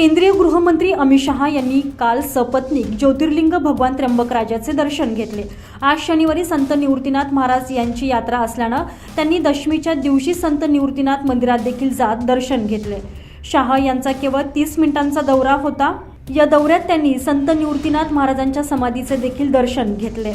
केंद्रीय गृहमंत्री अमित शहा यांनी काल सपत्नीक ज्योतिर्लिंग भगवान त्र्यंबकराजाचे दर्शन घेतले. आज शनिवारी संत निवृत्तीनाथ महाराज यांची यात्रा असल्यानं त्यांनी दशमीच्या दिवशी संत निवृत्तीनाथ मंदिरात देखील जात दर्शन घेतले. शहा यांचा केवळ तीस मिनिटांचा दौरा होता. या दौऱ्यात त्यांनी संत निवृत्तीनाथ महाराजांच्या समाधीचे देखील दर्शन घेतले.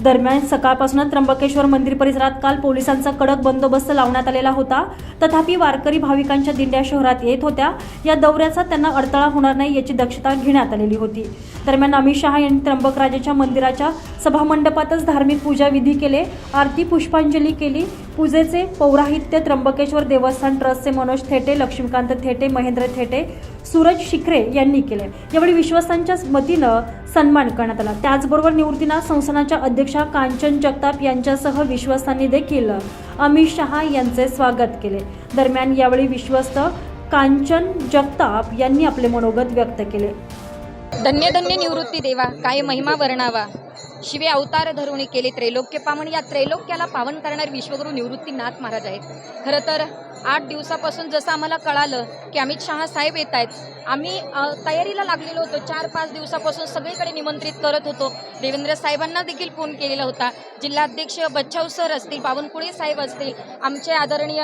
दरम्यान सकाळपासूनच त्र्यंबकेश्वर मंदिर परिसरात काल पोलिसांचा कडक बंदोबस्त लावण्यात आलेला होता. तथापि वारकरी भाविकांच्या दिंड्या शहरात येत होत्या. या दौऱ्याचा त्यांना अडथळा होणार नाही याची दक्षता घेण्यात आलेली होती. दरम्यान अमित शहा यांनी त्र्यंबकराजेच्या मंदिराच्या सभामंडपातच धार्मिक पूजा विधी केले आरती पुष्पांजली केली पूजेचे पौराहित्य त्र्यंबकेश्वर देवस्थान ट्रस्टचे मनोज थेटे लक्ष्मीकांत थेटे महेंद्र थेटे सूरज शिखरे यांनी केले. यावेळी विश्वासांच्या वतीनं सन्मान करण्यात आला. त्याचबरोबर निवृत्तीनाथ संस्थानाच्या अध्यक्षा कांचन जगताप यांच्यासह विश्वासांनी देखील अमित शहा यांचे स्वागत केले. दरम्यान यावेळी विश्वस्त कांचन जगताप यांनी आपले मनोगत व्यक्त केले. धन्य धन्य निवृत्ती देवा काय महिमा वर्णावा. शिवे अवतार धरुणी केले त्रैलोक्य पावन या त्रैलोक्याला पावन करणारे विश्वगुरू निवृत्तीनाथ महाराज आहेत. खरं तर आठ दिवसापासून जसं आम्हाला कळालं की अमित शहा साहेब येत आहेत आम्ही तयारीला लागलेलो होतो. चार पाच दिवसापासून सगळीकडे निमंत्रित करत होतो. देवेंद्र साहेबांना देखील फोन केलेला होता. जिल्हाध्यक्ष बच्चाव सर असतील बावनकुळे साहेब असतील आमचे आदरणीय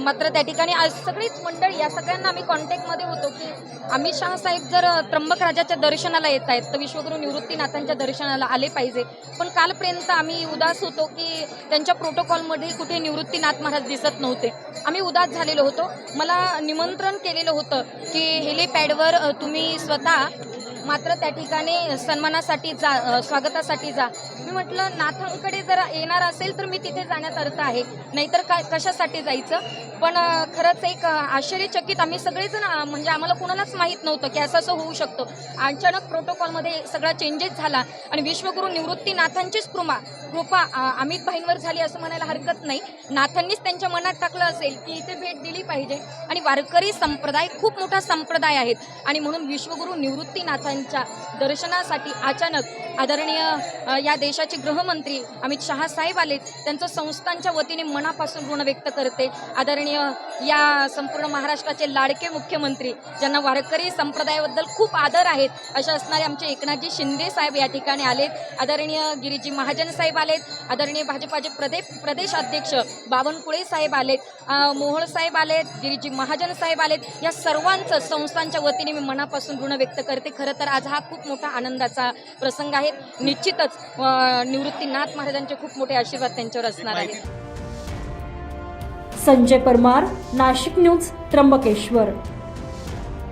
मात्र त्या ठिकाणी आज सगळीच मंडळी या सगळ्यांना आम्ही कॉन्टॅक्टमध्ये होतो की अमित शहा साहेब जर त्र्यंबक राजाच्या दर्शनाला येत आहेत तर विश्वगुरू निवृत्तीनाथांच्या दर्शनाला आले पाहिजे. पण कालपर्यंत आम्ही उदास होतो की त्यांच्या प्रोटोकॉलमध्ये कुठे निवृत्तीनाथ महाराज दिसत नव्हते. आम्ही उदास झालेलो होतो. मला निमंत्रण केलेलं होतं की हेलिपॅडवर तुम्ही स्वतः मात्र त्या ठिकाणी सन्मानासाठी जा स्वागतासाठी जा. मी म्हटलं नाथांकडे जर येणार असेल तर मी तिथे जाण्यात अर्थ आहे. नाहीतर काय कशासाठी जायचं? पण खरंच एक आश्चर्यचकित आम्ही सगळेजण म्हणजे आम्हाला कुणालाच माहीत नव्हतं की असं असं होऊ शकतो. अचानक प्रोटोकॉलमध्ये सगळा चेंजेस झाला आणि विश्वगुरू निवृत्तीनाथांचीच कृमा कृपा अमित भाईंवर झाली असं म्हणायला हरकत नाही. नाथांनीच त्यांच्या मनात टाकलं असेल की इथे भेट दिली पाहिजे. आणि वारकरी संप्रदाय खूप मोठा संप्रदाय आहेत. आणि म्हणून विश्वगुरू यांच्या दर्शनासाठी अचानक आदरणीय या देशाचे गृहमंत्री अमित शहा साहेब आलेत त्यांचं संस्थांच्या वतीने मनापासून ऋण व्यक्त करते. आदरणीय या संपूर्ण महाराष्ट्राचे लाडके मुख्यमंत्री ज्यांना वारकरी संप्रदायाबद्दल खूप आदर आहेत असे असणारे आमचे एकनाथजी शिंदे साहेब या ठिकाणी आलेत. आदरणीय गिरीजी महाजन साहेब आलेत. आदरणीय भाजपाचे प्रदेश प्रदेश अध्यक्ष बावनकुळे साहेब आलेत. मोहोळ साहेब आलेत गिरीजी महाजन साहेब आलेत. या सर्वांचं संस्थांच्या वतीने मी मनापासून ऋण व्यक्त करते. खरं तर आज हा खूप मोठा आनंदाचा प्रसंग आहे. निश्चितच निवृत्तीनाथ महाराजांचे खूप मोठे आशीर्वाद त्यांच्यावर असणार आहेत. संजय परमार नाशिक न्यूज त्र्यंबकेश्वर.